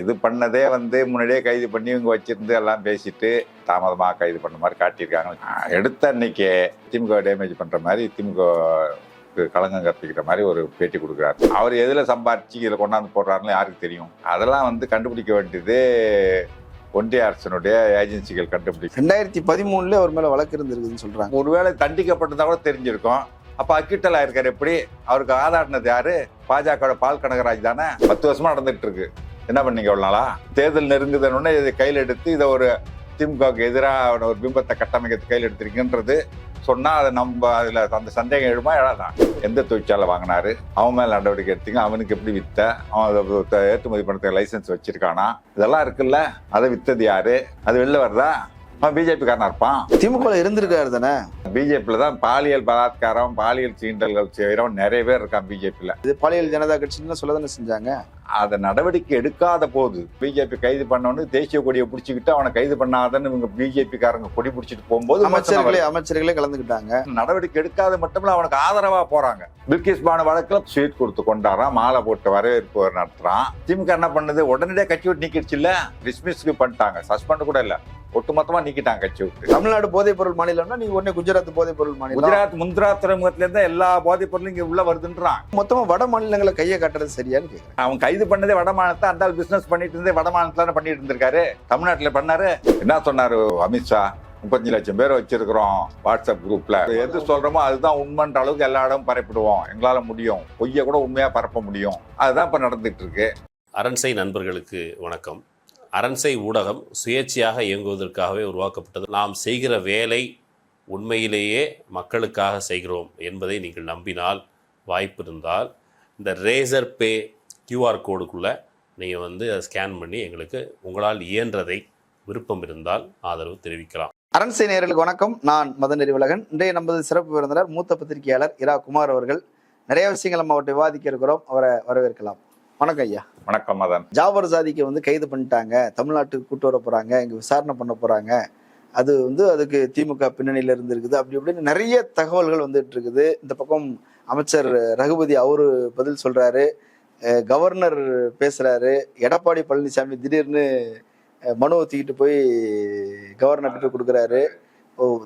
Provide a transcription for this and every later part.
இது பண்ணதே வந்து முன்னாடியே கைது பண்ணி இவங்க வச்சிருந்து எல்லாம் பேசிட்டு தாமதமா கைது பண்ண மாதிரி காட்டியிருக்காங்க. எடுத்த அன்னைக்கு திமுக டேமேஜ் பண்ற மாதிரி திமுக க்கு களங்கம் கற்பிக்கிற மாதிரி ஒரு பேட்டி கொடுக்குறாரு. அவர் எதுல சம்பாரிச்சு இதில் கொண்டாந்து போடுறாருன்னு யாருக்கு தெரியும்? அதெல்லாம் வந்து கண்டுபிடிக்க வேண்டியது ஒன்றிய அரசினுடைய ஏஜென்சிகள் கண்டுபிடிக்கும் ரெண்டாயிரத்தி பதிமூணுல அவர் மேல வழக்கு இருந்திருக்குதுன்னு சொல்றாங்க. ஒருவேளை தண்டிக்கப்பட்டிருந்தா கூட தெரிஞ்சிருக்கும். அப்ப அக்கிட்டல் ஆயிருக்காரு எப்படி? அவருக்கு ஆதாடினது யாரு? பாஜக பால் கனகராஜ் தானே? பத்து வருஷமா நடந்துட்டு இருக்கு. என்ன பண்ணீங்க எவ்வளவு நாளா? தேர்தல் நெருங்குதுன்னு இதை கையில் எடுத்து இதை ஒரு திமுகவுக்கு எதிராக ஒரு பிம்பத்தை கட்டமைக்கிறது கையில் எடுத்திருக்குன்றது சொன்னா அதை நம்ம அதுல அந்த சந்தேகம் எழுமா? எழாதான் எந்த தொழிற்சாலை வாங்கினாரு? அவன் மேல நடவடிக்கை எடுத்தீங்க? அவனுக்கு எப்படி வித்த? அவன் ஏற்றுமதி பண்ணுறதுக்கு லைசன்ஸ் வச்சிருக்கானா? இதெல்லாம் இருக்குல்ல? அதை வித்தது யாரு? அது வெளில வருதா? அவன் பிஜேபி காரனா இருப்பான்? திமுக இருந்திருக்காரு தானே? பிஜேபியில் தான் பாலியல் பலாத்காரம் பாலியல் சீண்டல்கள் செய்கிறவன் நிறைய பேர் இருக்கான் பிஜேபியில். இது பாலியல் ஜனதா கட்சின்னு சொல்ல தானே செஞ்சாங்க? அதை நடவடிக்கை எடுக்காத போது பிஜேபி கைது பண்ணவனு தேசிய கொடியை பிடிச்சிக்கிட்டு அவனை கைது பண்ணாதன்னு இவங்க பிஜேபி காரங்க கொடி பிடிச்சிட்டு போகும்போது அமைச்சர்களே. அமைச்சர்களே கலந்துக்கிட்டாங்க. நடவடிக்கை எடுக்காத மட்டுமில்ல அவனுக்கு ஆதரவா போறாங்க. பில்கிஸ் பானு வழக்குல ஸ்வீட் கொடுத்து கொண்டாடுறான் மாலை போட்டு வரவேற்பு நடத்துறான். திமுக என்ன பண்ணுது? உடனடியாக கட்சி விட்டு நீக்கிடுச்சு இல்ல? டிஸ்மிஸ்க்கு பண்ணிட்டாங்க. சஸ்பெண்ட் கூட இல்ல. ஒட்டுமொத்தமா நீக்கிட்டாங்க கட்சி விட்டு. தமிழ்நாடு போதைப் பொருள் மாநிலம்னா நீங்க உடனே குஜராத் போதைப் பொருள் மாநிலம். குஜராத் முந்திரா துறைமுகத்துல இருந்தா எல்லா போதைப் பொருளும் இங்க உள்ள வருதுன்றான் மொத்தமா வட மாநிலங்களை கையை காட்டுறது சரியான்னு கேக்குறேன். அவன் கைது பண்ணதே வடமானத்தை அந்த பிசினஸ் பண்ணிட்டு இருந்தே வட பண்ணிட்டு இருந்திருக்காரு? தமிழ்நாட்டுல பண்ணாரு. என்ன சொன்னாரு அமித்ஷா முப்பத்தஞ்சு லட்சம் பேர் வச்சிருக்கிறோம் வாட்ஸ்அப் குரூப்ல. எது சொல்றோமோ அதுதான் உண்மைன்ற அளவுக்கு எல்லா இடமும் பரப்பிடுவோம். எங்களால முடியும். பொய்ய கூட உண்மையா பரப்ப முடியும். அதுதான் இப்ப நடந்துட்டு இருக்கு அரண்சை நண்பர்களுக்கு வணக்கம். அரண்சை ஊடகம் சுயேட்சையாக இயங்குவதற்காகவே உருவாக்கப்பட்டது. நாம் செய்கிற வேலை உண்மையிலேயே மக்களுக்காக செய்கிறோம் என்பதை நீங்கள் நம்பினால் வாய்ப்பு இருந்தால் இந்த ரேசர் பே கியூஆர் கோடுக்குள்ளே நீங்கள் வந்து அதை ஸ்கேன் பண்ணி எங்களுக்கு உங்களால் இயன்றதை விருப்பம் இருந்தால் ஆதரவு தெரிவிக்கலாம். அரண்சை நேயர்களுக்கு வணக்கம். நான் மதன் நெறிவலகன் இன்றைய நமது சிறப்பு விருந்தினர் மூத்த பத்திரிகையாளர் இரா குமார் அவர்கள். நிறைய விஷயங்கள் நம்ம அவர்கிட்ட விவாதிக்க இருக்கிறோம். அவரை வரவேற்கலாம். வணக்கம் ஐயா. வணக்கம் மதன். ஜாபர் சாதிக்கு வந்து கைது பண்ணிட்டாங்க. தமிழ்நாட்டுக்கு கூட்டு வர போறாங்க. இங்க விசாரணை பண்ண போறாங்க. அது வந்து அதுக்கு திமுக பின்னணியில இருந்து இருக்குது அப்படி இப்படின்னு நிறைய தகவல்கள் வந்துட்டு இருக்குது. இந்த பக்கம் அமைச்சர் ரகுபதி அவரு பதில் சொல்றாரு. அஹ் கவர்னர் பேசுறாரு. எடப்பாடி பழனிசாமி திடீர்னு மனுவை தூக்கிட்டு போய் கவர்னர்கிட்ட போய் கொடுக்குறாரு.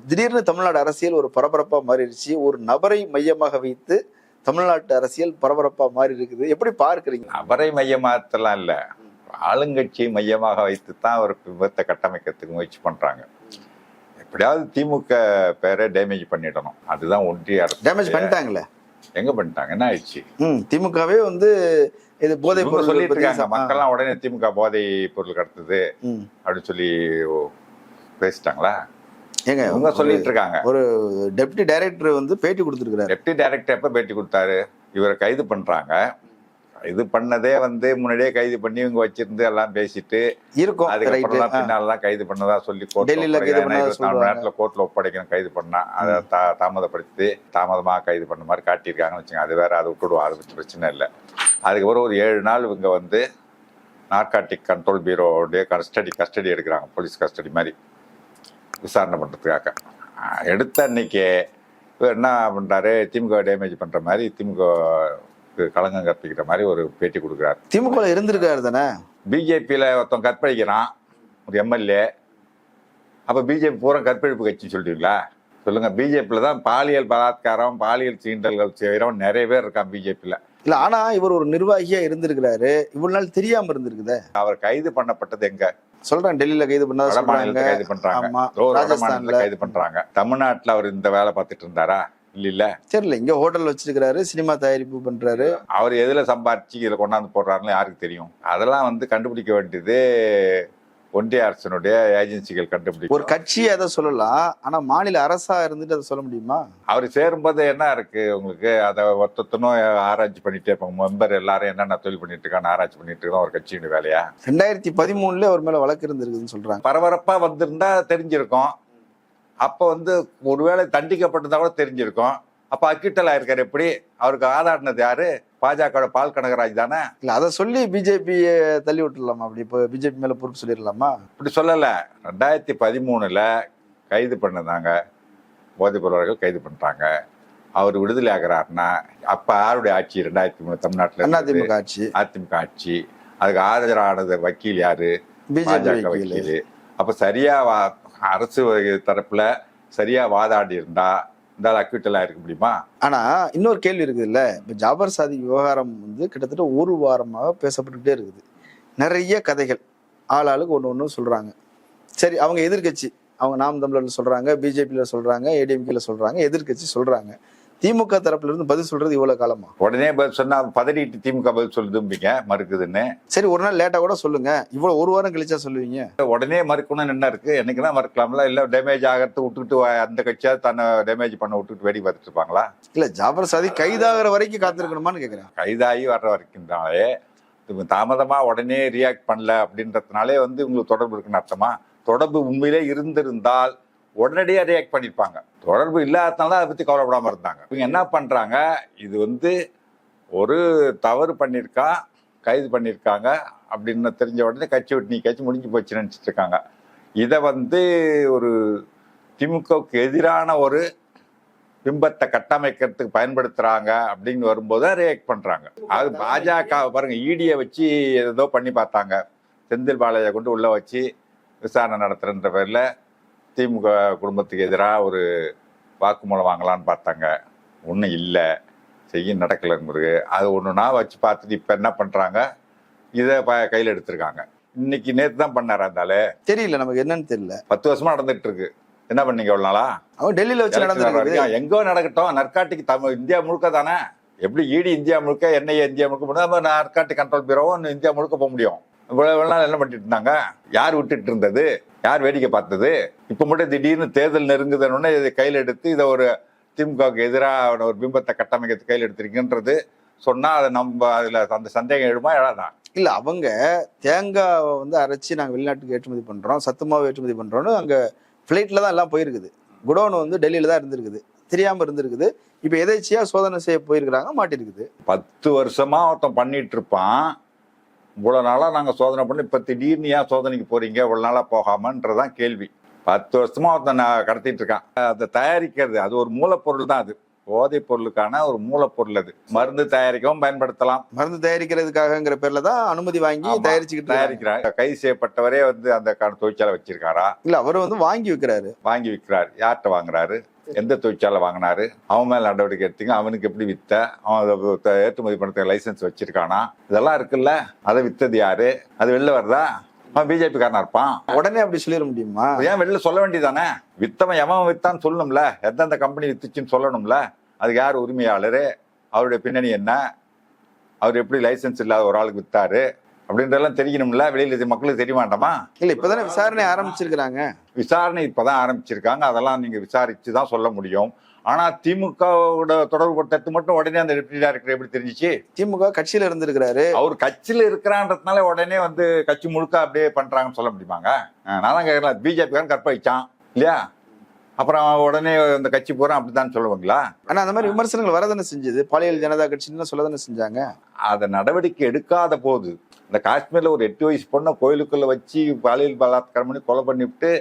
திடீர்னு தமிழ்நாடு அரசியல் ஒரு பரபரப்பா மாறிடுச்சு. ஒரு நபரை மையமாக வைத்து தமிழ்நாட்டு அரசியல் பரபரப்பா மாறி இருக்குது எப்படி பார்க்கறீங்க? அவரை மையமாத்தலாம் இல்ல. ஆளுங்கட்சியை மையமாக வைத்து தான் ஒரு விபத்தை கட்டமைக்கிறதுக்கு முயற்சி பண்றாங்க. எப்படியாவது திமுக பேரை டேமேஜ் பண்ணிடணும். அதுதான் ஒன்றிய அரசு டேமேஜ் பண்ணிட்டாங்களே? எங்க பண்ணிட்டாங்க? என்ன ஆயிடுச்சு? ம் திமுகவே வந்து இது போதை பொருள் சொல்லிட்டு இருக்காங்க மக்கள்லாம் உடனே திமுக போதை பொருள் கடத்துது. அப்படின்னு சொல்லி பேசிட்டாங்களா? ஏங்க இவங்க சொல்லிட்டு இருக்காங்க ஒரு டெப்டி டைரக்டர் வந்து பேட்டி கொடுத்துருக்காரு டெப்டி டைரக்டர் எப்ப பேட்டி கொடுத்தாரு? இவரை கைது பண்றாங்க. இது பண்ணதே வந்து முன்னாடியே கைது பண்ணி இவங்க வச்சிருந்து எல்லாம் பேசிட்டு இருக்கும். அதுக்கப்புறம் பின்னாலதான் கைது பண்ணதா சொல்லி. நேரத்துல கோர்ட்ல ஒப்படைக்கணும் கைது பண்ணா. அதை தா- தாமதப்படுத்தி தாமதமா கைது பண்ண மாதிரி காட்டியிருக்காங்கன்னு வச்சுங்க அது வேற அதை விட்டுடுவோம் அதை பத்தி பிரச்சனை இல்லை. அதுக்கப்புறம் ஒரு ஏழு நாள் இவங்க வந்து நார்காட்டிக் கண்ட்ரோல் பீரோடைய கஸ்டடி கஸ்டடி எடுக்கிறாங்க. போலீஸ் கஸ்டடி மாதிரி விசாரணை பண்றதுக்காக. ஆஹ் எடுத்த அன்னைக்கு இவர் என்ன பண்றாரு? திமுக டேமேஜ் பண்ற மாதிரி திமுக களங்கம் கற்பிக்கிற மாதிரி ஒரு பேட்டி கொடுக்குறாரு. திமுக இருந்திருக்காரு தானே? பிஜேபியில் ஒருத்தன் கற்பழிக்கிறான் ஒரு எம்எல்ஏ. அப்போ பிஜேபி பூரா கற்பழிப்பு கட்சி சொல்றீங்களா? சொல்லுங்க பிஜேபியில் தான் பாலியல் பலாத்காரம் பாலியல் சீண்டல்கள் செய்கிறவன் நிறைய பேர் இருக்கான் பிஜேபியில். இல்ல ஆனா இவர் ஒரு நிர்வாகியா இருந்திருக்கிறாரு. இவ்வளவு நாள் தெரியாம இருந்திருக்குதே. அவர் கைது பண்ணப்பட்டது எங்க? சொல்றேன் டெல்லியில கைது பண்ணதா கைது பண்றாங்க. கைது பண்றாங்க. தமிழ்நாட்டுல அவர் இந்த வேலை பார்த்துட்டு இருந்தாரா? இல்ல. தெரியல இங்க ஹோட்டல் வச்சிருக்கிறாரு சினிமா தயாரிப்பு பண்றாரு. அவர் எதுல சம்பாரிச்சு இதில் கொண்டாந்து போடுறாருன்னு யாருக்கு தெரியும்? அதெல்லாம் வந்து கண்டுபிடிக்க வேண்டியது ஒன்றிய அரசினுடைய ஏஜென்சிகள் ஒரு கண்டுபிடிக்கும் கட்சி அதை சொல்லலாம் ஆனா மாநில அரசா இருந்துட்டு அதை சொல்ல முடியுமா? அவர் சேரும்போது என்ன இருக்கு உங்களுக்கு? அதை ஒத்தத்தனும் ஆராய்ச்சி பண்ணிட்டே இருப்பாங்க. மெம்பர் எல்லாரும் என்னென்ன தொழில் பண்ணிட்டு இருக்கான்னு ஆராய்ச்சி பண்ணிட்டு இருக்கோம் ஒரு கட்சியின் வேலையா? ரெண்டாயிரத்தி பதிமூணுல அவர் மேல வழக்கு இருந்திருக்குதுன்னு சொல்றாங்க. பரபரப்பா வந்திருந்தா தெரிஞ்சிருக்கும். அப்ப வந்து ஒருவேளை தண்டிக்கப்பட்டிருந்தா கூட தெரிஞ்சிருக்கும். அப்ப அக்கிட்டல் ஆயிருக்காரு எப்படி? அவருக்கு ஆதாடினது யாரு? பாஜக பால் கனகராஜ் தானே? இல்ல அதை சொல்லி பிஜேபி தள்ளி விட்டுடலாமா அப்படி? இப்போ பிஜேபி மேல பொறுப்பு சொல்லிடலாமா? இப்படி சொல்லல. ரெண்டாயிரத்தி பதிமூணுல கைது பண்ணதாங்க போதைப் பொருளர்கள் கைது பண்றாங்க அவர் விடுதலை ஆகிறாருன்னா அப்ப யாருடைய ஆட்சி ரெண்டாயிரத்தி மூணு தமிழ்நாட்டுல? அதிமுக ஆட்சி. அதிமுக ஆட்சி. அதுக்கு ஆஜரானது வக்கீல் யாரு? பிஜேபி பாஜக வக்கீல். அப்ப சரியா வா- அரசு தரப்புல சரியா வாதாடி இருந்தா இந்த அக்யூட்டலா இருக்க முடியுமா? ஆனா இன்னொரு கேள்வி இருக்குது இல்ல இப்ப ஜாபர் சாதி விவகாரம் வந்து கிட்டத்தட்ட ஒரு வாரமாக பேசப்பட்டுக்கிட்டே இருக்குது. நிறைய கதைகள். ஆள் ஆளுக்கு ஒன்று ஒன்று சொல்றாங்க. சரி அவங்க எதிர்க்கட்சி. அவங்க நாம் தமிழர்ல சொல்றாங்க பிஜேபியில சொல்றாங்க ஏடிஎம்கேல சொல்றாங்க எதிர்க்கட்சி சொல்றாங்க. திமுக தரப்புல இருந்து பதில் சொல்றது இவ்வளவு காலமா? உடனே பதில் சொன்னா பதறிட்டு திமுக பதில் சொல்லுதும்பீங்க மறுக்குதுன்னு. சரி ஒரு நாள் லேட்டா கூட சொல்லுங்க. இவ்வளவு ஒரு வாரம் கழிச்சா சொல்லுவீங்க? உடனே மறுக்கணும்னு என்ன இருக்கு? என்னைக்குன்னா மறுக்கலாம்ல? இல்ல டேமேஜ் ஆகிறது விட்டுட்டு அந்த கட்சியா தன்னை டேமேஜ் பண்ண விட்டுட்டு வேடி பார்த்துட்டு இருப்பாங்களா? இல்ல ஜாபர் சாதி கைதாகிற வரைக்கும் காத்திருக்கணுமான்னு கேக்குறேன். கைதாகி வர்ற வரைக்கும்னாலே தாமதமா உடனே ரியாக்ட் பண்ணல அப்படின்றதுனாலே வந்து உங்களுக்கு தொடர்பு இருக்குன்னு அர்த்தமா? தொடர்பு உண்மையிலே இருந்திருந்தால் உடனடியாக ரியாக்ட் பண்ணியிருப்பாங்க தொடர்பு இல்லாததுனால அதை பற்றி கவலைப்படாமல் இருந்தாங்க. இவங்க என்ன பண்ணுறாங்க இது வந்து ஒரு தவறு பண்ணியிருக்கா கைது பண்ணியிருக்காங்க அப்படின்னு தெரிஞ்ச உடனே கட்சி விட்டு நீ கட்சி முடிஞ்சு போச்சுன்னு நினச்சிட்டு இருக்காங்க. இதை வந்து ஒரு திமுகவுக்கு எதிரான ஒரு பிம்பத்தை கட்டமைக்கிறதுக்கு பயன்படுத்துகிறாங்க அப்படின்னு வரும்போது தான் ரியாக்ட் பண்ணுறாங்க அது பாஜக பாருங்கள் ஈடியை வச்சு ஏதோ பண்ணி பார்த்தாங்க. செந்தில் பாலாஜியை கொண்டு உள்ளே வச்சு விசாரணை நடத்துகிறன்ற பேரில் திமுக குடும்பத்துக்கு எதிராக ஒரு வாக்குமூலம் வாங்கலாம்னு பார்த்தாங்க. ஒன்றும் இல்லை. செய்ய நடக்கலைங்கிறது அது ஒன்றுனா வச்சு பார்த்துட்டு இப்போ என்ன பண்ணுறாங்க இதை ப கையில் எடுத்திருக்காங்க. இன்னைக்கு நேற்று தான் பண்ணார் இருந்தாலே? தெரியல நமக்கு என்னன்னு தெரியல. பத்து வருஷமா நடந்துட்டு இருக்கு என்ன பண்ணீங்க எவ்வளோ நாளா? அவன் டெல்லியில வச்சு வரைக்கும் எங்கோ நடக்கட்டும். நற்காட்டிக்கு தமிழ் இந்தியா முழுக்க தானே? எப்படி ஈடி இந்தியா முழுக்க என்ஐஏ இந்தியா முழுக்க முடியும் நம்ம நற்காட்டி கண்ட்ரோல் பீரோவும் இந்தியா முழுக்க போக முடியும். இவ்வளவு நாள் என்ன பண்ணிட்டு இருந்தாங்க? யார் விட்டுட்டு இருந்தது? யார் வேடிக்கை பார்த்தது? இப்ப மட்டும் திடீர்னு தேர்தல் நெருங்குதுன்னு இதை கையில் எடுத்து இதை ஒரு திமுகவுக்கு எதிராக ஒரு பிம்பத்தை கட்டமைக்கிறது கையில் எடுத்திருக்குன்றது சொன்னா அதை நம்ம அதுல அந்த சந்தேகம் எழுமா எழாதா? இல்ல அவங்க தேங்காவை வந்து அரைச்சி நாங்க வெளிநாட்டுக்கு ஏற்றுமதி பண்றோம் சத்து மாவு ஏற்றுமதி பண்றோம்னு அங்க ஃபிளைட்ல தான் எல்லாம் போயிருக்குது. குடோன் வந்து டெல்லியில தான் இருந்திருக்குது. தெரியாம இருந்திருக்குது. இப்ப எதேச்சியா சோதனை செய்ய போயிருக்கிறாங்க மாட்டிருக்குது. பத்து வருஷமா ஒருத்தன் பண்ணிட்டு இருப்பான். இவ்வளவு நாளா நாங்க சோதனை பண்ணி இப்ப திடீர்னு ஏன் சோதனைக்கு போறீங்க? இவ்வளவு நாளா போகாமன்றதான் கேள்வி. பத்து வருஷமா ஒருத்தன் நான் கடத்திட்டு இருக்கான். அதை தயாரிக்கிறது அது ஒரு மூலப்பொருள் தான் அது. போதைப் பொருளுக்கான ஒரு மூலப்பொருள் அது. மருந்து தயாரிக்கவும் பயன்படுத்தலாம். மருந்து தயாரிக்கிறதுக்காகங்கிற பேர்ல தான் அனுமதி வாங்கி தயாரிச்சுக்கிட்டு. தயாரிக்கிறார். கைது செய்யப்பட்டவரே வந்து அந்த தொழிற்சாலை வச்சிருக்காரா? இல்ல அவர் வந்து வாங்கி வைக்கிறாரு. வாங்கி விற்கிறார் யார்கிட்ட வாங்குறாரு? எந்த தொழிற்சாலை வாங்கினாரு? அவன் மேல நடவடிக்கை எடுத்தீங்க? அவனுக்கு எப்படி வித்த? அவன் ஏற்றுமதி பண்ணுறதுக்கு லைசன்ஸ் வச்சிருக்கானா? இதெல்லாம் இருக்குல்ல? அதை வித்தது யாரு? அது வெளில வருதா? அவன் பிஜேபி காரனா இருப்பான். உடனே அப்படி சொல்லிட முடியுமா? ஏன் வெளில சொல்ல வேண்டியதானே வித்தவன் எவன் வித்தான்னு சொல்லணும்ல? எந்தெந்த கம்பெனி வித்துச்சுன்னு சொல்லணும்ல? அதுக்கு யார் உரிமையாளரு? அவருடைய பின்னணி என்ன? அவர் எப்படி லைசன்ஸ் இல்லாத ஒரு ஆளுக்கு வித்தாரு? அப்படின்றதெல்லாம் தெரியணும்ல வெளியில மக்களுக்கு தெரிய வேண்டாமா இல்ல இப்பதானே விசாரணை ஆரம்பிச்சிருக்கிறாங்க. விசாரணை இப்பதான் ஆரம்பிச்சிருக்காங்க. அதெல்லாம் நீங்க விசாரிச்சு தான் சொல்ல முடியும். ஆனா திமுகவோட தொடர்பு மட்டும் உடனே அந்த டெப்டி டைரக்டர் எப்படி தெரிஞ்சிச்சு? திமுக கட்சியில இருந்திருக்கிறாரு. அவர் கட்சியில இருக்கிறான்றதுனால உடனே வந்து கட்சி முழுக்க அப்படியே பண்றாங்கன்னு சொல்ல முடியுமாங்க? நான் தான் கேட்கலாம் பிஜேபிக்காரன் கற்பழிச்சான் இல்லையா? அப்புறம் உடனே இந்த கட்சி பூரா அப்படித்தான் சொல்லுவாங்களா? ஆனா அந்த மாதிரி விமர்சனங்கள் வரதானே செஞ்சது? பாலியல் ஜனதா கட்சின்னு சொல்லதானே செஞ்சாங்க? அதை நடவடிக்கை எடுக்காத போது இந்த காஷ்மீர்ல ஒரு எட்டு வயசு பொண்ணை கோயிலுக்குள்ள வச்சு பாலியல் பலாத்காரம் பண்ணி கொலை பண்ணிவிட்டு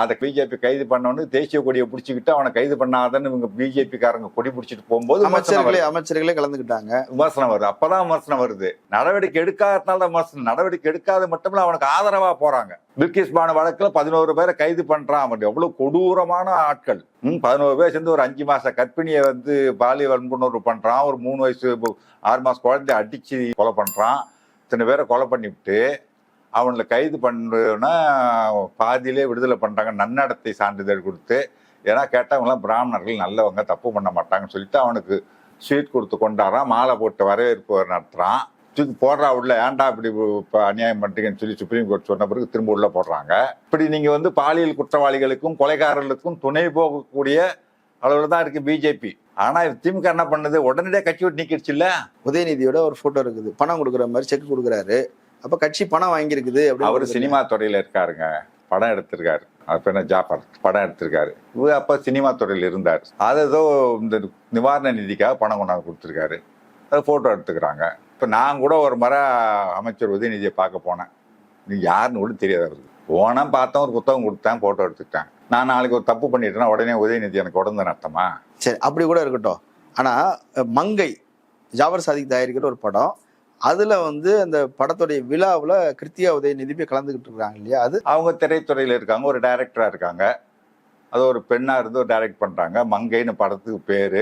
அதை பிஜேபி கைது பண்ணவனு தேசிய கொடியை பிடிச்சிக்கிட்டு அவனை கைது பண்ணாதன்னு இவங்க பிஜேபி காரங்க கொடி பிடிச்சிட்டு போகும்போது அமைச்சர்களே. அமைச்சர்களே கலந்துக்கிட்டாங்க. விமர்சனம் வருது. அப்பதான் விமர்சனம் வருது. நடவடிக்கை எடுக்காதனால தான் விமர்சனம். நடவடிக்கை எடுக்காத மட்டுமில்ல அவனுக்கு ஆதரவா போறாங்க. பில்கிஸ் பானு வழக்குல பதினோரு பேரை கைது பண்றான். அவன் எவ்வளவு கொடூரமான ஆட்கள். ம் பதினோரு பேர் சேர்ந்து ஒரு அஞ்சு மாச கர்ப்பிணியை வந்து பாலியல் வன்புணர்வு பண்றான். ஒரு மூணு வயசு ஆறு மாச குழந்தைய அடிச்சு கொலை பண்றான். இத்தனை பேரை கொலை பண்ணிவிட்டு அவனில் கைது பண்ணுன்னா பாதியிலே விடுதலை பண்ணுறாங்க நன்னடத்தை சான்றிதழ் கொடுத்து ஏன்னா கேட்டவங்களாம் பிராமணர்கள் நல்லவங்க தப்பு பண்ண மாட்டாங்கன்னு சொல்லிட்டு அவனுக்கு ஸ்வீட் கொடுத்து கொண்டாடுறான் மாலை போட்டு வரவேற்பு நடத்துகிறான் தூக்கி போடுறா உள்ள ஏன்டா இப்படி இப்போ அநியாயம் பண்ணுறீங்கன்னு சொல்லி சுப்ரீம் கோர்ட் சொன்ன பிறகு திரும்ப உள்ள போடுறாங்க. இப்படி நீங்கள் வந்து பாலியல் குற்றவாளிகளுக்கும் கொலைகாரர்களுக்கும் துணை போகக்கூடிய அளவில் தான் இருக்குது பிஜேபி. ஆனா திமுக என்ன பண்ணுது? உடனடியாக கட்சி விட்டு நீக்கிடுச்சு இல்ல உதயநிதியோட ஒரு போட்டோ இருக்குது. பணம் கொடுக்குற மாதிரி செக் கொடுக்குறாரு. அப்ப கட்சி பணம் வாங்கியிருக்குது அவர் சினிமா துறையில இருக்காருங்க. படம் எடுத்திருக்காரு. அது பேர் என்ன? ஜாஃபர். படம் எடுத்திருக்காரு. இவர் அப்ப சினிமா துறையில இருந்தார். அது ஏதோ இந்த நிவாரண நிதிக்காக பணம் கொண்டாந்து கொடுத்துருக்காரு. அது போட்டோ எடுத்துக்கிறாங்க. இப்ப நான் கூட ஒரு முறை அமைச்சர் உதயநிதியை பார்க்க போனேன். யாருன்னு கூட தெரியாது அவருக்கு. போனேன் பார்த்தேன் ஒரு புத்தகம் கொடுத்தேன் போட்டோ எடுத்துக்கிட்டேன். நான் நாளைக்கு ஒரு தப்பு பண்ணிட்டேன்னா உடனே உதயநிதி எனக்கு உடந்த அர்த்தமா சரி அப்படி கூட இருக்கட்டும். ஆனா அஹ், மங்கை ஜாபர் சாதிக் தயாரிக்கிற ஒரு படம் அதுல வந்து அந்த படத்துடைய விழாவுல கிருத்திகா உதயநிதி போய் கலந்துகிட்டு இருக்காங்க இல்லையா? அது அவங்க திரைத்துறையில் இருக்காங்க ஒரு டைரக்டரா இருக்காங்க. அது ஒரு பெண்ணாக இருந்து ஒரு டைரக்ட் பண்ணுறாங்க மங்கைன்னு படத்துக்கு பேர்.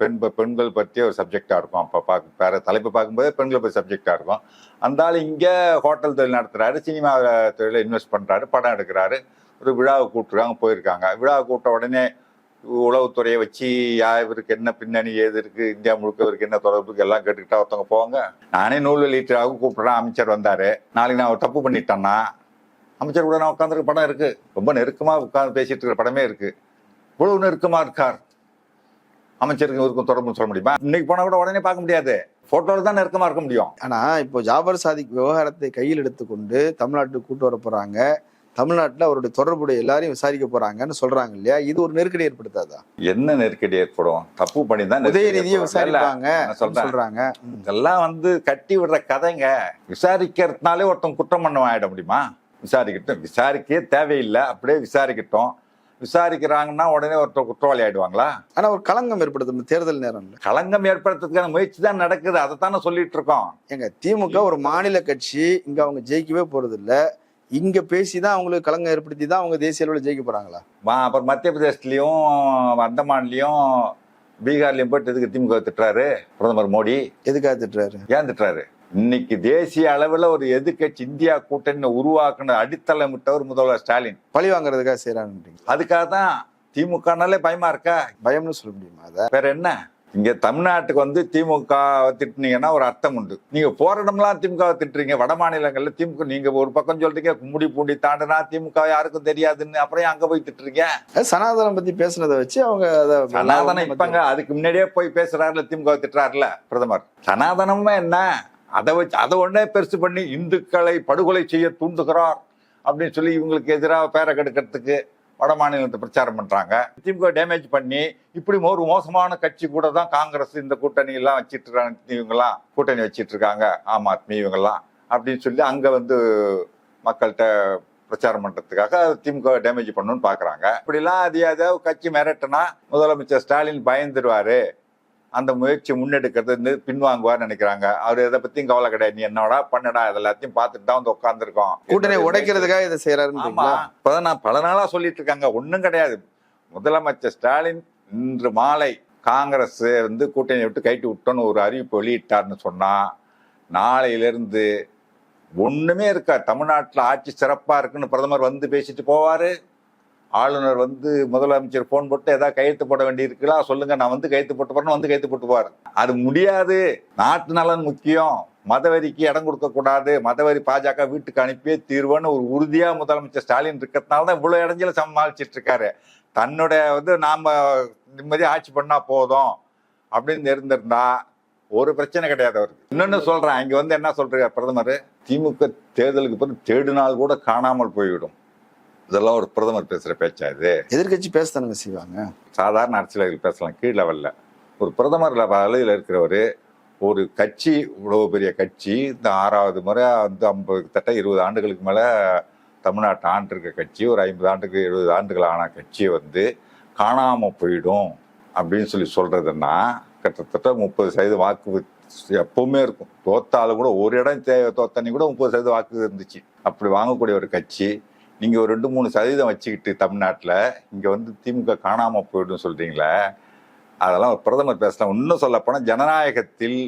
பெண் பெண்கள் பற்றிய ஒரு சப்ஜெக்டாக இருக்கும். அப்போ பார்க்க வேறு தலைப்பு பார்க்கும்போது பெண்களை பற்றி சப்ஜெக்டாக இருக்கும். அந்த ஆள் இங்கே ஹோட்டல் தொழில் நடத்துகிறாரு சினிமா தொழிலில் இன்வெஸ்ட் பண்ணுறாரு படம் எடுக்கிறாரு. ஒரு விழாவை கூப்பிட்டுருக்காங்க போயிருக்காங்க. விழாவை கூப்பிட்ட உடனே உளவுத்துறையை வச்சு யா இவருக்கு என்ன பின்னணி ஏது இருக்குது இந்தியா முழுக்க இவருக்கு என்ன தொடர்பு எல்லாம் கேட்டுக்கிட்டா ஒருத்தவங்க போவாங்க. நானே நூல் வெளியீட்டாக கூப்பிட்றேன். அமைச்சர் வந்தார். நாளைக்கு நான் தப்பு பண்ணிட்டேன்னா அமைச்சர் கூட நான் உட்காந்துருக்க படம் இருக்கு. ரொம்ப நெருக்கமா உட்கார்ந்து பேசிட்டு இருக்கிற படமே இருக்கு. இவ்வளவு நெருக்கமா இருக்கார். அமைச்சருக்கு இவருக்கும் தொடர்புன்னு சொல்ல முடியுமா? இன்னைக்கு போனா கூட உடனே பார்க்க முடியாது. போட்டோல தான் நெருக்கமா இருக்க முடியும். ஆனா இப்போ ஜாபர் சாதிக் விவகாரத்தை கையில் எடுத்துக்கொண்டு தமிழ்நாட்டுக்கு கூட்டு வர போறாங்க. தமிழ்நாட்டுல அவருடைய தொடர்புடைய எல்லாரையும் விசாரிக்க போறாங்கன்னு சொல்றாங்க இல்லையா? இது ஒரு நெருக்கடி ஏற்படுத்தாதா? என்ன நெருக்கடி ஏற்படும்? தப்பு பண்ணி தான் உதயநிதியை விசாரிப்பாங்க சொல்றாங்க. இதெல்லாம் வந்து கட்டி விடுற கதைங்க. விசாரிக்கிறதுனாலே ஒருத்தன் குற்றம் பண்ணவன் ஆயிட முடியுமா? விசாரிக்கட்டும். விசாரிக்கவே தேவையில்லை. அப்படியே விசாரிக்கட்டும். விசாரிக்கிறாங்கன்னா உடனே ஒருத்தர் குற்றவாளி ஆயிடுவாங்களா? ஆனா ஒரு களங்கம் ஏற்படுத்தும் தேர்தல் நேரம்ல களங்கம் ஏற்படுத்துறதுக்கான முயற்சி தான் நடக்குது. அதை தானே சொல்லிட்டு இருக்கோம். எங்க திமுக ஒரு மாநில கட்சி இங்க அவங்க ஜெயிக்கவே போறது இல்ல இங்க பேசிதான் அவங்களுக்கு களங்கம் ஏற்படுத்தி தான் அவங்க தேசிய அளவில் ஜெயிக்க போறாங்களா? மா- அப்புறம் மத்திய பிரதேசத்துலயும் அந்தமான்லயும் பீகார்லயும் போயிட்டு எதுக்கு திமுக திட்டுறாரு? பிரதமர் மோடி. எதுக்காக திட்டுறாரு? ஏன் திட்டுறாரு? இன்னைக்கு தேசிய அளவுல ஒரு எதிர்க்கட்சி இந்தியா கூட்டணி உருவாக்குன அடித்தளமிட்டவர் முதல்வர் ஸ்டாலின். பழி வாங்குறதுக்காக செய்யறாங்க அதுக்காக தான் திமுகனாலே பயமா இருக்கா? பயம்னு சொல்ல முடியுமா அத? வேற என்ன? இங்க தமிழ்நாட்டுக்கு வந்து திமுக திட்டுனீங்கன்னா ஒரு அர்த்தம் உண்டு. நீங்க போற இடம்லாம் திமுக திட்டுறீங்க. வட மாநிலங்கள்ல திமுக நீங்க ஒரு பக்கம் சொல்றீங்க கும்முடி பூண்டி தாண்டுனா திமுக யாருக்கும் தெரியாதுன்னு அப்புறம் அங்க போய் திட்டுறீங்க? சனாதனம் பத்தி பேசுனதை வச்சு அவங்க சனாதனம் இப்பங்க அதுக்கு முன்னாடியே போய் பேசுறாருல திமுக திட்டுறாருல பிரதமர். சனாதனமே என்ன? அதை வச்சு அதை ஒன்றே பெருசு பண்ணி இந்துக்களை படுகொலை செய்ய தூண்டுகிறார் அப்படின்னு சொல்லி இவங்களுக்கு எதிராக பேரை கெடுக்கிறதுக்கு வட மாநிலத்தை பிரச்சாரம் பண்ணுறாங்க திமுக டேமேஜ் பண்ணி இப்படி ஒரு மோசமான கட்சி கூட தான் காங்கிரஸ் இந்த கூட்டணியெல்லாம் வச்சிட்டு இருக்காங்க இவங்கெல்லாம் கூட்டணி வச்சிட்டு இருக்காங்க ஆம் ஆத்மி இவங்கெல்லாம் அப்படின்னு சொல்லி அங்கே வந்து மக்கள்கிட்ட பிரச்சாரம் பண்ணுறதுக்காக திமுக டேமேஜ் பண்ணணும்னு பார்க்குறாங்க இப்படிலாம் அது ஏதாவது கட்சி மிரட்டுனா முதலமைச்சர் ஸ்டாலின் பயந்துருவாரு. அந்த முயற்சி முன்னெடுக்கிறது வந்து பின்வாங்குவார்னு நினைக்கிறாங்க. அவர் எதை பத்தியும் கவலை கிடையாது. நீ என்னடா பண்ணடா இது எல்லாத்தையும் பார்த்துட்டு தான் வந்து உட்காந்துருக்கோம் கூட்டணி உடைக்கிறதுக்காக இதை செய்யறாருன்னு இப்பதான் நான் பல நாளா சொல்லிட்டு இருக்காங்க. ஒண்ணும் கிடையாது. முதலமைச்சர் ஸ்டாலின் இன்று மாலை காங்கிரஸ் வந்து கூட்டணி விட்டு கைட்டு விட்டோன்னு ஒரு அறிவிப்பு வெளியிட்டார்னு சொன்னா நாளையிலிருந்து ஒண்ணுமே இருக்கா தமிழ்நாட்டுல ஆட்சி சிறப்பா இருக்குன்னு பிரதமர் வந்து பேசிட்டு போவாரு. ஆளுநர் வந்து முதலமைச்சர் போன் போட்டு ஏதாவது கையெழுத்து போட வேண்டியிருக்கலாம் சொல்லுங்க நான் வந்து கையெழுத்து போட்டு போறேன்னு வந்து கையெழுத்து போட்டு போவார் அது முடியாது. நாட்டு நலன் முக்கியம். மதவெறிக்கு இடம் கொடுக்க கூடாது. மதவெறி பாஜக வீட்டுக்கு அனுப்பியே தீர்வுன்னு ஒரு உறுதியா முதலமைச்சர் ஸ்டாலின் இருக்கிறதுனால தான் இவ்வளவு இடைஞ்சல சமாளிச்சிட்டு இருக்காரு. தன்னுடைய வந்து நாம நிம்மதியாக ஆட்சி பண்ணா போதும் அப்படின்னு இருந்திருந்தா ஒரு பிரச்சனை கிடையாது அவருக்கு. இன்னொன்னு சொல்றேன். இங்க வந்து என்ன சொல்றாரு பிரதமர்? திமுக தேர்தலுக்கு பிறகு தேடினால் கூட காணாமல் போய்விடும். இதெல்லாம் ஒரு பிரதமர் பேசுற பேச்சா இது? எதிர்கட்சி பேசத்தானுங்க செய்வாங்க. சாதாரண அரசியல்வாதிகள் பேசலாம் கீழ் லெவல்ல ஒரு பிரதமர் அலையில் இருக்கிறவர் ஒரு கட்சி இவ்வளவு பெரிய கட்சி இந்த ஆறாவது முறை வந்து ஐம்பது கிட்டத்தட்ட இருபது ஆண்டுகளுக்கு மேல தமிழ்நாட்டை ஆண்டிருக்க கட்சி ஒரு ஐம்பது ஆண்டுக்கு எழுபது ஆண்டுகள் ஆன கட்சியை வந்து காணாம போயிடும் அப்படின்னு சொல்லி சொல்றதுன்னா கிட்டத்தட்ட முப்பது சதவீத வாக்கு எப்பவுமே இருக்கும். தோத்தாலும் கூட ஒரு இடம் தே தோத்தனி கூட முப்பது சதவீத வாக்கு இருந்துச்சு. அப்படி வாங்கக்கூடிய ஒரு கட்சி நீங்க ஒரு ரெண்டு மூணு சதவீதம் வச்சுக்கிட்டு தமிழ்நாட்டுல இங்க வந்து திமுக காணாம போயிடும் சொல்றீங்களே அதெல்லாம் ஒரு பிரதமர் பேசலாம் இன்னும் சொல்ல போனா ஜனநாயகத்தில்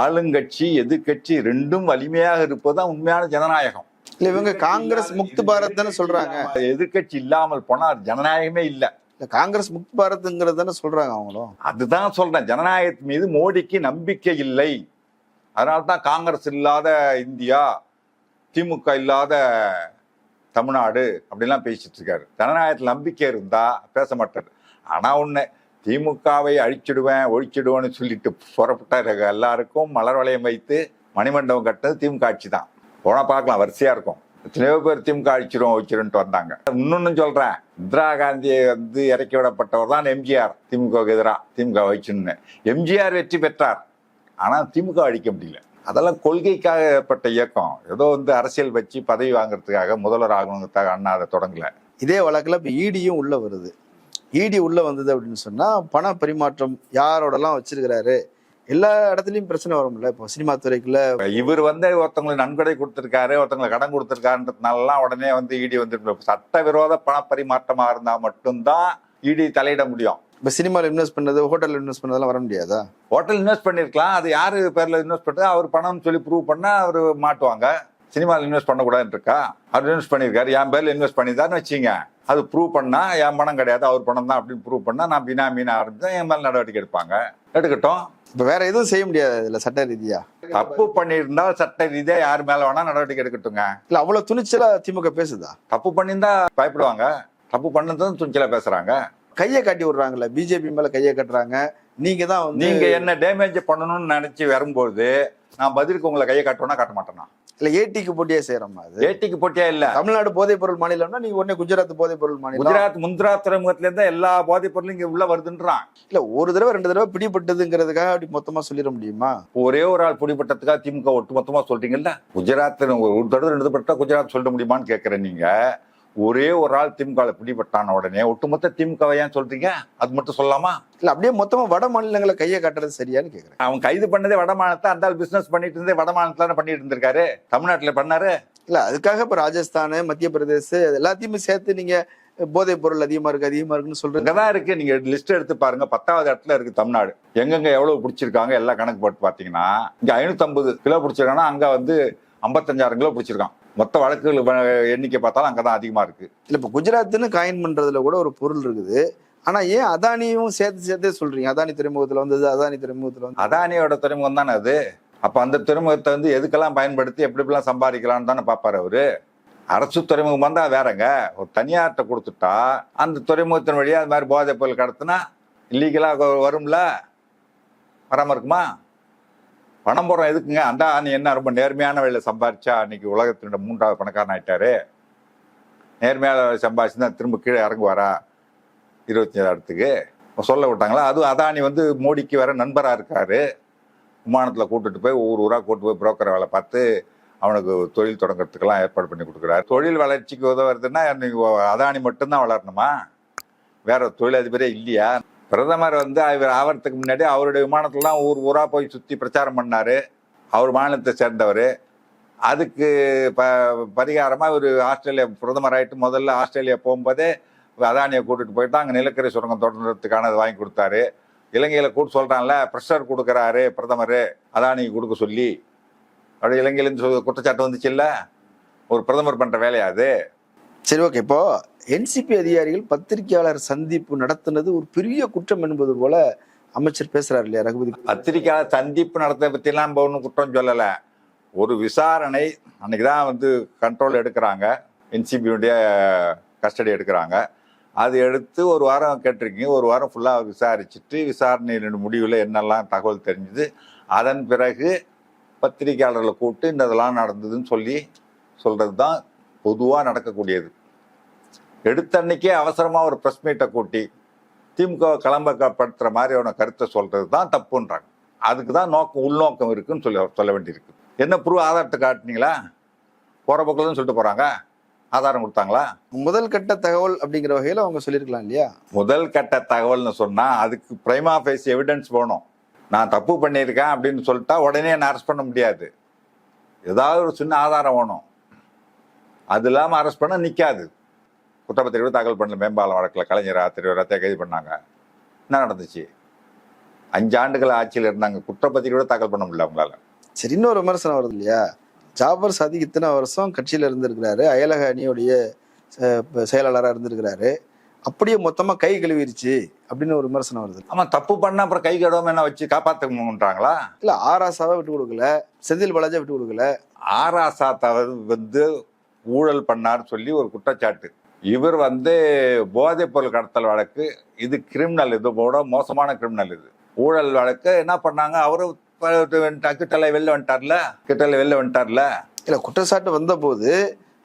ஆளுங்கட்சி எதிர்க்கட்சி ரெண்டும் வலிமையாக இருப்பதுதான் உண்மையான ஜனநாயகம். இல்ல இவங்க காங்கிரஸ் முக்து பாரத் தானே சொல்றாங்க. எதிர்க்கட்சி இல்லாமல் போனா அது ஜனநாயகமே இல்லை. இல்ல காங்கிரஸ் முக்து பாரத்ங்கிறது தானே சொல்றாங்க அவங்களும் அதுதான் சொல்றேன் ஜனநாயகத்தின் மீது மோடிக்கு நம்பிக்கை இல்லை. அதனால தான் காங்கிரஸ் இல்லாத இந்தியா திமுக இல்லாத தமிழ்நாடு அப்படிலாம் பேசிட்டு இருக்காரு ஜனநாயகத்தில் நம்பிக்கை இருந்தா பேச மாட்டார். ஆனா ஒண்ணு திமுகவை அழிச்சிடுவேன் ஒழிச்சிடுவேன்னு சொல்லிட்டு புறப்பட்டார் எல்லாருக்கும் மலர் வளையம் வைத்து மணிமண்டபம் கட்டினது திமுக ஆட்சி தான். போனா பார்க்கலாம் வரிசையா இருக்கும். எத்தனையோ பேர் திமுக அழிச்சிரும் வச்சிருன்ட்டு வந்தாங்க. இன்னொன்னு சொல்றேன் இந்திரா காந்தியை வந்து இறக்கி விடப்பட்டவர் தான் எம்ஜிஆர் திமுக எதிராக திமுக வச்சுன்னு எம்ஜிஆர் வெற்றி பெற்றார் ஆனால் திமுக அழிக்க முடியல. அதெல்லாம் கொள்கைக்காக ஏற்பட்ட இயக்கம். ஏதோ வந்து அரசியல் வச்சு பதவி வாங்குறதுக்காக முதல்வர் ஆகணுங்கிறதுக்காக அண்ணா அதை தொடங்கல. இதே வழக்குல இப்ப இடியும் உள்ள வருது. இடி உள்ள வந்தது அப்படின்னு சொன்னா பண பரிமாற்றம் யாரோடலாம் வச்சிருக்கிறாரு? எல்லா இடத்துலயும் பிரச்சனை வரும்ல. இப்போ சினிமா துறைக்குள்ள இவர் வந்து ஒருத்தவங்களுக்கு நன்கொடை கொடுத்திருக்காரு ஒருத்தவங்களுக்கு கடன் கொடுத்திருக்காருன்றதுனாலலாம் உடனே வந்து இடி வந்து சட்டவிரோத பணப்பரிமாற்றமா இருந்தா மட்டும்தான் இடி தலையிட முடியும். இப்ப சினிமால இன்வெஸ்ட் பண்ணது ஹோட்டல்ல இன்வெஸ்ட் பண்ணதெல்லாம் வர முடியாதா? ஹோட்டல் இன்வெஸ்ட் பண்ணிருக்கலாம். அது யாரு பேர்ல இன்வெஸ்ட் பண்ணது அவர் பணம்னு சொல்லி ப்ரூவ் பண்ணா அவர் மாட்டுவாங்க. சினிமாவில் இன்வெஸ்ட் பண்ணக்கூடாதுன்னு இருக்கா அவர் இன்வெஸ்ட் பண்ணியிருக்காரு என் பேர்ல இன்வெஸ்ட் பண்ணியிருந்தாருன்னு வச்சுங்க அது ப்ரூவ் பண்ணா என் பணம் கிடையாது. அவர் பணம் தான் அப்படின்னு ப்ரூவ் பண்ணா நான் பினா மீனா ஆரம்பிச்சா என் மேல நடவடிக்கை எடுப்பாங்க. எடுக்கட்டும். இப்ப வேற எதுவும் செய்ய முடியாது இதுல சட்ட ரீதியா? தப்பு பண்ணியிருந்தா சட்ட ரீதியா யார் மேல வேணா நடவடிக்கை எடுக்கட்டுங்க. இல்ல அவ்வளவு துணிச்சலா திமுக பேசுதா? தப்பு பண்ணியிருந்தா பயப்படுவாங்க. தப்பு பண்ணதும் துணிச்சலா பேசுறாங்க. கையை காட்டி விடுறாங்கல்ல. பிஜேபி மேல கையை கட்டுறாங்க. நீங்க தான் வந்து நீங்க என்ன டேமேஜ் பண்ணணும்னு நினைச்சு வரும்போது நான் பதிலுக்கு உங்களை கையை காட்டுவேனா காட்ட மாட்டேனா? இல்ல ஏடிக்கு போட்டியா செய்யறோமா அது. ஏட்டிக்கு போட்டியா இல்ல. தமிழ்நாடு போதைப் பொருள் மாநிலம்னா நீங்க உடனே குஜராத் போதைப் பொருள் மாநிலம். குஜராத் முந்திரா துறைமுகத்துல இருந்தா எல்லா போதைப் பொருளும் இங்க உள்ள வருதுன்றான் இல்ல ஒரு தடவை ரெண்டு தடவை பிடிபட்டதுங்கிறதுக்காக அப்படி மொத்தமா சொல்லிட முடியுமா? ஒரே ஒரு ஆள் பிடிபட்டதுக்காக திமுக ஒட்டுமொத்தமா சொல்றீங்கல்ல? குஜராத் ஒரு தடவை ரெண்டு பட்டா குஜராத் சொல்ல முடியுமான்னு கேக்குறேன் நீங்க. ஒரே ஒரு ஆள் திமுக பிடிபட்டான உடனே ஒட்டுமொத்த திமுக ஏன் சொல்றீங்க? அது மட்டும் சொல்லலாமா? இல்ல அப்படியே மொத்தமா வட மாநிலங்களை கையை காட்டுறது சரியான்னு கேக்குறேன். அவன் கைது பண்ணதே வட மாநிலத்தை? அந்த ஆள் பிசினஸ் பண்ணிட்டு இருந்தே வட மாநிலத்துல பண்ணிட்டு இருந்திருக்காரு? தமிழ்நாட்டுல பண்ணாரு? இல்ல அதுக்காக இப்ப ராஜஸ்தான் மத்திய பிரதேச எல்லாத்தையுமே சேர்த்து நீங்க போதைப் பொருள் அதிகமா இருக்கு அதிகமா இருக்குன்னு சொல்றது இங்கதான் இருக்கு. நீங்க லிஸ்ட் எடுத்து பாருங்க. பத்தாவது இடத்துல இருக்கு தமிழ்நாடு. எங்கெங்க எவ்வளவு பிடிச்சிருக்காங்க எல்லாம் கணக்கு போட்டு பாத்தீங்கன்னா இங்க ஐநூத்தி ஐம்பது கிலோ பிடிச்சிருக்காங்கன்னா அங்க வந்து ஐம்பத்தஞ்சாயிரம் கிலோ பிடிச்சிருக்கான். மொத்த வழக்குகள் எண்ணிக்கை பார்த்தாலும் அங்கதான் அதிகமா இருக்கு. இல்ல இப்ப குஜராத்னு காயின் பண்றதுல கூட ஒரு பொருள் இருக்குது. ஆனா ஏன் அதானியும் சேர்த்து சேர்த்தே சொல்றீங்க? அதானி துறைமுகத்துல வந்தது அதானி துறைமுகத்துல வந்து அதானியோட துறைமுகம் தானே அது? அப்ப அந்த துறைமுகத்தை வந்து எதுக்கெல்லாம் பயன்படுத்தி எப்படி எப்படிலாம் சம்பாதிக்கலாம்னு தானே பாப்பாரு அவரு? அரசு துறைமுகம் வந்தா வேறங்க. ஒரு தனியார்கிட்ட கொடுத்துட்டா அந்த துறைமுகத்தின் வழியா அது மாதிரி போதைப் பொருள் கடத்தினா இல்லீகலா வரும்ல? வராம இருக்குமா? பணம் போடுறோம். எதுக்குங்க? அண்டா நீ என்ன ரொம்ப நேர்மையான வழியில் சம்பாரிச்சா அன்னைக்கு உலகத்தினுடைய மூன்றாவது பணக்காரன் ஆயிட்டாரு. நேர்மையான சம்பாரிச்சு தான் திரும்ப கீழே இறங்குவாரா? இருபத்தி சொல்ல விட்டாங்களா? அதுவும் அதானி வந்து மோடிக்கு வேற நண்பராக இருக்காரு. விமானத்தில் கூட்டுட்டு போய் ஒவ்வொரு ஊராக கூட்டு போய் புரோக்கர் வேலை பார்த்து அவனுக்கு தொழில் தொடங்குறதுக்கெல்லாம் ஏற்பாடு பண்ணி கொடுக்குறாரு. தொழில் வளர்ச்சிக்கு உதவுறதுன்னா அதானி மட்டும்தான் வளரணுமா? வேற தொழிலதிபரே இல்லையா? பிரதமர் வந்து இவர் ஆவறதுக்கு முன்னாடி அவருடைய விமானத்துலலாம் ஊர் ஊராக போய் சுற்றி பிரச்சாரம் பண்ணாரு. அவர் மாநிலத்தை சேர்ந்தவர். அதுக்கு ப பரிகாரமாக இவர் ஆஸ்திரேலியா பிரதமர் ஆகிட்டு முதல்ல ஆஸ்திரேலியா போகும்போதே அதானியை கூட்டிகிட்டு போயிட்டு அங்கே நிலக்கரி சுரங்கம் தொடர்றதுக்கான அதை வாங்கி கொடுத்தாரு. இலங்கையில் கூட சொல்கிறான்ல ப்ரெஷர் கொடுக்குறாரு பிரதமர் அதானிக்கு கொடுக்க சொல்லி. அப்படி இலங்கையிலேருந்து குற்றச்சாட்டு வந்துச்சு இல்லை ஒரு பிரதமர் பண்ணுற வேலையாது சரி ஓகே இப்போது என்சிபி அதிகாரிகள் பத்திரிகையாளர் சந்திப்பு நடத்தினது ஒரு பெரிய குற்றம் என்பது போல அமைச்சர் பேசுறாரு இல்லையா ரகுபதி? பத்திரிக்கையாளர் சந்திப்பு நடத்த பத்திலாம் நம்ம ஒன்றும் குற்றம் சொல்லலை. ஒரு விசாரணை அன்னைக்கு தான் வந்து கண்ட்ரோல் எடுக்கிறாங்க. என்சிபியுடைய கஸ்டடி எடுக்கிறாங்க. அது எடுத்து ஒரு வாரம் கேட்டிருக்கீங்க. ஒரு வாரம் ஃபுல்லாக விசாரிச்சுட்டு விசாரணையின் முடிவில் என்னெல்லாம் தகவல் தெரிஞ்சுது. அதன் பிறகு பத்திரிகையாளர்களை கூப்பிட்டு இந்த இதெல்லாம் நடந்ததுன்னு சொல்லி சொல்கிறது தான் பொதுவாக நடக்கக்கூடியது. எடுத்த அன்னைக்கே அவசரமாக ஒரு ப்ரெஸ் மீட்டை கூட்டி திமுக கிளம்பப்படுத்துற மாதிரியான கருத்தை சொல்றது தான் தப்புன்றாங்க. அதுக்கு தான் நோக்கம் உள்நோக்கம் இருக்குன்னு சொல்லி சொல்ல வேண்டியிருக்கு. என்ன ப்ரூவ் ஆதாரத்தை காட்டுனீங்களா? போற போக்கில் சொல்லிட்டு போறாங்க. ஆதாரம் கொடுத்தாங்களா? முதல் கட்ட தகவல் அப்படிங்கிற வகையில அவங்க சொல்லியிருக்கலாம் இல்லையா? முதல் கட்ட தகவல்னு சொன்னா அதுக்கு பிரைமா ஃபேஸ் எவிடன்ஸ் வேணும். நான் தப்பு பண்ணியிருக்கேன் அப்படின்னு சொல்லிட்டா உடனே என்ன அரெஸ்ட் பண்ண முடியாது. ஏதாவது ஒரு சின்ன ஆதாரம் வேணும். அது இல்லாமல் அரெஸ்ட் பண்ண நிற்காது குற்றப்பத்திரிகை தாக்கல் பண்ணல மேம்பாலம் வழக்கில் கலைஞர் ஆத்திரியர் ரத்தையை கைது பண்ணாங்க. என்ன நடந்துச்சு? அஞ்சு ஆண்டுகள் ஆட்சியில் இருந்தாங்க குற்றப்பத்திரிகை தாக்கல் பண்ண முடியல அவங்களால. சரி இன்னொரு விமர்சனம் வருது இல்லையா? ஜாபர் சாதிக் இத்தனை வருஷம் கட்சியில இருந்திருக்கிறாரு. அயலக அணியுடைய அஹ், செயலாளரா இருந்திருக்கிறாரு. அப்படியே மொத்தமா கை கழுவிருச்சு அப்படின்னு ஒரு விமர்சனம் வருது. ஆமாம் தப்பு பண்ணா அப்புறம் கை கழுவாம என்ன வச்சு காப்பாற்றுறாங்களா இல்ல ஆராசாவை விட்டு கொடுக்கல. செந்தில் பாலாஜா விட்டு கொடுக்கல. ஆராசா தவறு வந்து ஊழல் பண்ணார் சொல்லி ஒரு குற்றச்சாட்டு. இவர் வந்து போதைப் பொருள் கடத்தல் வழக்கு இது கிரிமினல் இது போட மோசமான கிரிமினல் இது. ஊழல் வழக்கு என்ன பண்ணாங்க? அவரு கிட்டலை வெளில வந்துட்டார்ல? கிட்டலை வெளில வந்துட்டார்ல? இல்ல குற்றச்சாட்டு வந்த போது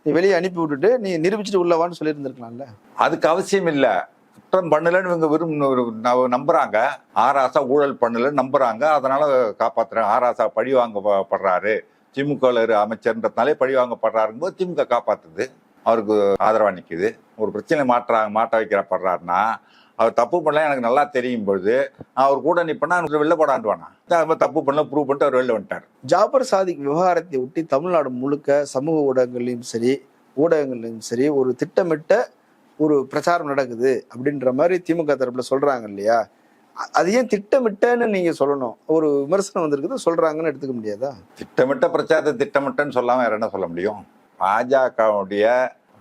நீ வெளியே அனுப்பி விட்டுட்டு நீ நிரூபிச்சுட்டு உள்ளவான்னு சொல்லி இருந்திருக்கலாம்ல அதுக்கு அவசியம் இல்ல. குற்றம் பண்ணலன்னு இவங்க விரும்ப நம்புறாங்க. ஆராசா ஊழல் பண்ணலன்னு நம்புறாங்க. அதனால காப்பாத்துறாங்க ஆராசா பழி வாங்கப்படுறாரு. திமுக அமைச்சர்ன்றதுனாலே பழி வாங்கப்படுறாருங்க போது திமுக காப்பாத்துது. அவருக்கு ஆதரவா நிக்குது. ஒரு பிரச்சனை மாற்ற மாட்ட வைக்கிறப்படுறாருன்னா அவர் தப்பு பண்ணல எனக்கு நல்லா தெரியும் பொழுது அவர் கூட நிப்பேன்னா எனக்கு வெளில போடாண்டுவானா தப்பு பண்ணல ப்ரூவ் பண்ணிட்டு அவர் வெளில வந்துட்டார். ஜாபர் சாதிக் விவகாரத்தை ஒட்டி தமிழ்நாடு முழுக்க சமூக ஊடகங்களையும் சரி ஊடகங்களையும் சரி ஒரு திட்டமிட்ட ஒரு பிரச்சாரம் நடக்குது அப்படின்ற மாதிரி திமுக தரப்புல சொல்றாங்க இல்லையா? அது ஏன் திட்டமிட்டன்னு நீங்க சொல்லணும். ஒரு விமர்சனம் வந்திருக்குது சொல்றாங்கன்னு எடுத்துக்க முடியாதா? திட்டமிட்ட பிரச்சாரத்தை திட்டமிட்டன்னு சொல்லாம வேற என்ன சொல்ல முடியும்? பாஜகவுடைய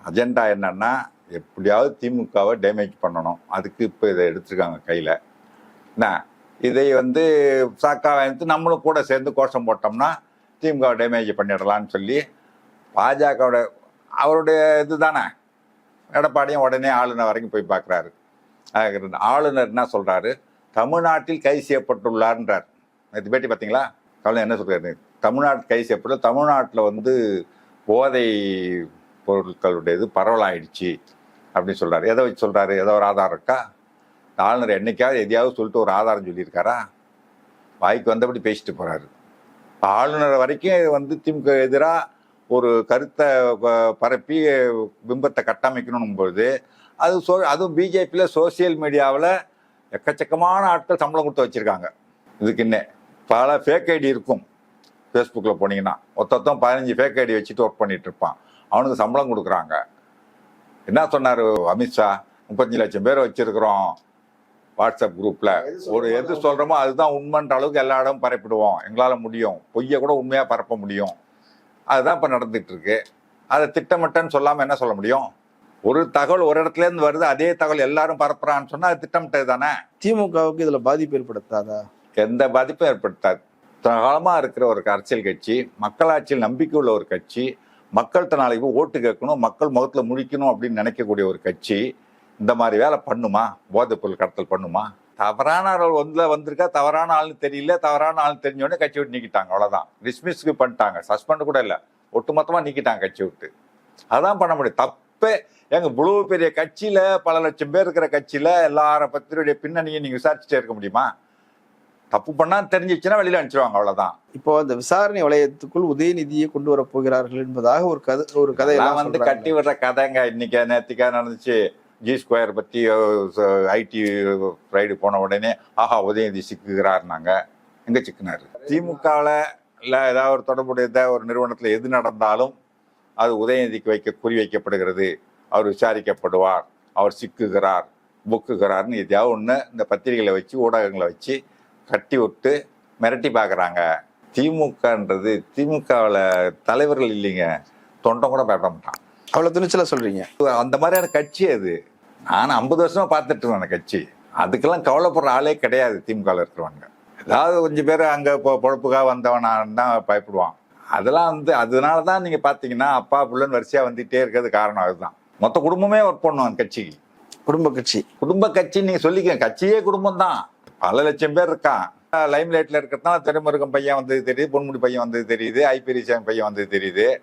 அஜெண்டா என்னன்னா எப்படியாவது திமுகவை டேமேஜ் பண்ணணும். அதுக்கு இப்போ இதை எடுத்துருக்காங்க கையில். என்ன? இதை வந்து சாக்கா வாங்கிட்டு நம்மளும் கூட சேர்ந்து கோஷம் போட்டோம்னா திமுகவை டேமேஜ் பண்ணிடலான்னு சொல்லி பாஜகவோட அவருடைய இதுதானே? எடப்பாடியும் உடனே ஆளுநர் வரைக்கும் போய் பார்க்குறாரு ஆளுநர் என்ன சொல்கிறாரு தமிழ்நாட்டில் கைது செய்யப்பட்டுள்ளார்ன்றார் நேற்று பேட்டி பார்த்தீங்களா? கவலை என்ன சொல்கிறாரு தமிழ்நாட்டு கைது செய்யப்பட்டு தமிழ்நாட்டில் வந்து போதை பொருட்களுடைய இது பரவலாயிடுச்சு அப்படின்னு சொல்கிறாரு எதை வச்சு சொல்கிறாரு ஏதோ ஒரு ஆதாரம் இருக்கா? ஆளுநர் என்னைக்காவது எதையாவது சொல்லிட்டு ஒரு ஆதாரம் சொல்லியிருக்காரா? வாய்க்கு வந்தபடி பேசிட்டு போகிறாரு ஆளுநர் வரைக்கும் வந்து திமுக எதிராக ஒரு கருத்தை ப- பரப்பி பிம்பத்தை கட்டமைக்கணும் பொழுது அது சோ அதுவும் பிஜேபியில் சோசியல் மீடியாவில் எக்கச்சக்கமான ஆட்கள் சம்பளம் கொடுத்து வச்சுருக்காங்க. இதுக்குன்னே பல ஃபேக் ஐடி இருக்கும். ஃபேஸ்புக்கில் போனீங்கன்னா ஒருத்தன் பதினஞ்சு ஃபேக் ஐடி வச்சுட்டு ஒர்க் பண்ணிட்டு இருப்பான். அவனுக்கு சம்பளம் கொடுக்குறாங்க. என்ன சொன்னார் அமித்ஷா முப்பத்தஞ்சு லட்சம் பேர் வச்சிருக்கிறோம் வாட்ஸ்அப் குரூப்பில் ஒரு எது சொல்கிறோமோ அதுதான் உண்மைன்ற அளவுக்கு எல்லா இடமும் பரப்பிடுவோம். எங்களால் முடியும். பொய்யை கூட உண்மையாக பரப்ப முடியும். அதுதான் இப்போ நடந்துட்டு இருக்கு அதை திட்டமிட்டன்னு சொல்லாமல் என்ன சொல்ல முடியும்? ஒரு தகவல் ஒரு இடத்துல இருந்து வருது அதே தகவல் எல்லாரும் பரப்புறான்னு சொன்னா அது திட்டமிட்டது தானே? திமுகவுக்கு இதுல பாதிப்பு ஏற்படுத்தாதா? எந்த பாதிப்பும் ஏற்படுத்தாது. காலமா இருக்கிற ஒரு அரசியல் கட்சி மக்களாட்சியில் நம்பிக்கை உள்ள ஒரு கட்சி மக்கள்கிட்ட நாளைக்கு ஓட்டு கேட்கணும் மக்கள் முகத்தில் முழிக்கணும் அப்படின்னு நினைக்கக்கூடிய ஒரு கட்சி இந்த மாதிரி வேலை பண்ணுமா? போதைப் பொருள் கடத்தல் பண்ணுமா? தவறான ஆள் வந்து வந்திருக்கா? தவறான ஆள்னு தெரியல. தவறான ஆள் தெரிஞ்சோடனே கட்சி விட்டு நீக்கிட்டாங்க. அவ்வளோதான் டிஸ்மிஸ்க்கு பண்ணிட்டாங்க. சஸ்பெண்ட் கூட இல்லை. ஒட்டுமொத்தமா நீக்கிட்டாங்க கட்சி விட்டு. அதான் பண்ண முடியும். தப்பே. எங்க இவ்வளவு பெரிய கட்சியில் பல லட்சம் பேர் இருக்கிற கட்சியில் எல்லார பத்திரியுடைய பின்னணியை நீங்கள் விசாரிச்சுட்டே இருக்க முடியுமா? தப்பு பண்ணா தெரிஞ்சிச்சுன்னா வெளியில அனுப்பிச்சிருவாங்க அவ்வளவுதான். இப்போ அந்த விசாரணை வளையத்துக்குள் உதயநிதியை கொண்டு வர போகிறார்கள் என்பதாக ஒரு கதை ஒரு கதையெல்லாம் வந்து. கட்டி விடுற கதைங்க இன்னைக்கு நேத்திக்கா நடந்துச்சு. ஜி ஸ்கொயர் பத்தி ஐடி ரைடு போன உடனே ஆஹா உதயநிதி சிக்குகிறாருனாங்க எங்க சிக்கினாரு? திமுகவில் இல்ல ஏதாவது ஒரு தொடர்புடைய ஒரு நிறுவனத்துல எது நடந்தாலும் அது உதயநிதிக்கு வைக்க குறி வைக்கப்படுகிறது. அவர் விசாரிக்கப்படுவார் அவர் சிக்குகிறார் புக்குகிறார்னு எதையாவது ஒன்று இந்த பத்திரிகைகளை வச்சு ஊடகங்களை வச்சு கட்டி விட்டு மிரட்டி பார்க்குறாங்க. திமுகன்றது திமுகவில் தலைவர்கள் இல்லைங்க. தொண்டம் கூட பேட்ட மாட்டான். அவ்வளவு துணிச்சலா சொல்றீங்க. அந்த மாதிரியான கட்சி அது. நான் ஐம்பது வருஷமா பார்த்துட்டு அந்த கட்சி. அதுக்கெல்லாம் கவலைப்படுற ஆளே கிடையாது திமுகவில் இருக்கிறவங்க. ஏதாவது கொஞ்சம் பேர் அங்கே இப்போ பொழப்புக்காக வந்தவனான் தான் பயப்படுவான். அதெல்லாம் வந்து அதனால தான் நீங்கள் பார்த்தீங்கன்னா அப்பா புள்ளன்னு வரிசையாக வந்துகிட்டே இருக்கிறது காரணம் அதுதான். மொத்த குடும்பமே ஒர்க் அந்த கட்சிக்கு. குடும்ப கட்சி. குடும்ப கட்சி நீங்க சொல்லிக்க கட்சியே குடும்பம் தான் பல லட்சம் பேர் இருக்கான். லைம் லைட்ல இருக்கிறதுனால திருமுருகன் பையன் வந்தது தெரியுது பொன்முடி பையன் வந்தது தெரியுது ஐபிரிசாமி பையன் வந்தது தெரியுது.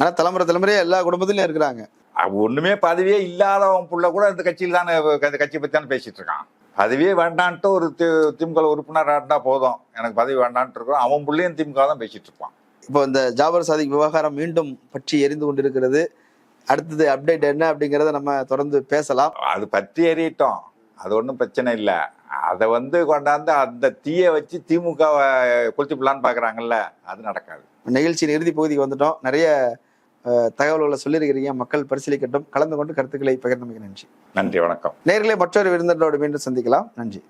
ஆனா தலைமுறை தலைமுறையா எல்லா குடும்பத்திலயும் இருக்கிறாங்க. ஒண்ணுமே பதவியே இல்லாதவன் புள்ள கூட இந்த கட்சியில் தானே இந்த கட்சி பத்தி தானே பேசிட்டு இருக்கான். பதவியே வேண்டான்ட்டு ஒரு தி- திமுக உறுப்பினர் இருந்தா போதும். எனக்கு பதவி வேண்டான்ட்டு இருக்கோம் அவன் புள்ளையும் திமுக தான் பேசிட்டு இருப்பான். இப்போ இந்த ஜாபர் சாதிக் விவகாரம் மீண்டும் பற்றி எரிந்து கொண்டிருக்கிறது. அடுத்தது அப்டேட் என்ன அப்படிங்கறத நம்ம தொடர்ந்து பேசலாம். அது பற்றி எறியட்டும். அது ஒன்றும் பிரச்சனை இல்லை. அதை வந்து கொண்டாந்து அந்த தீயை வச்சு திமுகவை கொளுத்திப்பலான்னு பார்க்குறாங்கல்ல அது நடக்காது. நிகழ்ச்சியின் இறுதி பகுதிக்கு வந்துட்டோம். நிறைய தகவல்களை சொல்லியிருக்கிறீங்க. மக்கள் பரிசீலிக்கட்டும். கலந்து கொண்டு கருத்துக்களை பகிர்ந்தமைக்கு நன்றி. நன்றி வணக்கம். நேர்களே மற்றொரு விருந்தினரோடு மீண்டும் சந்திக்கலாம். நன்றி.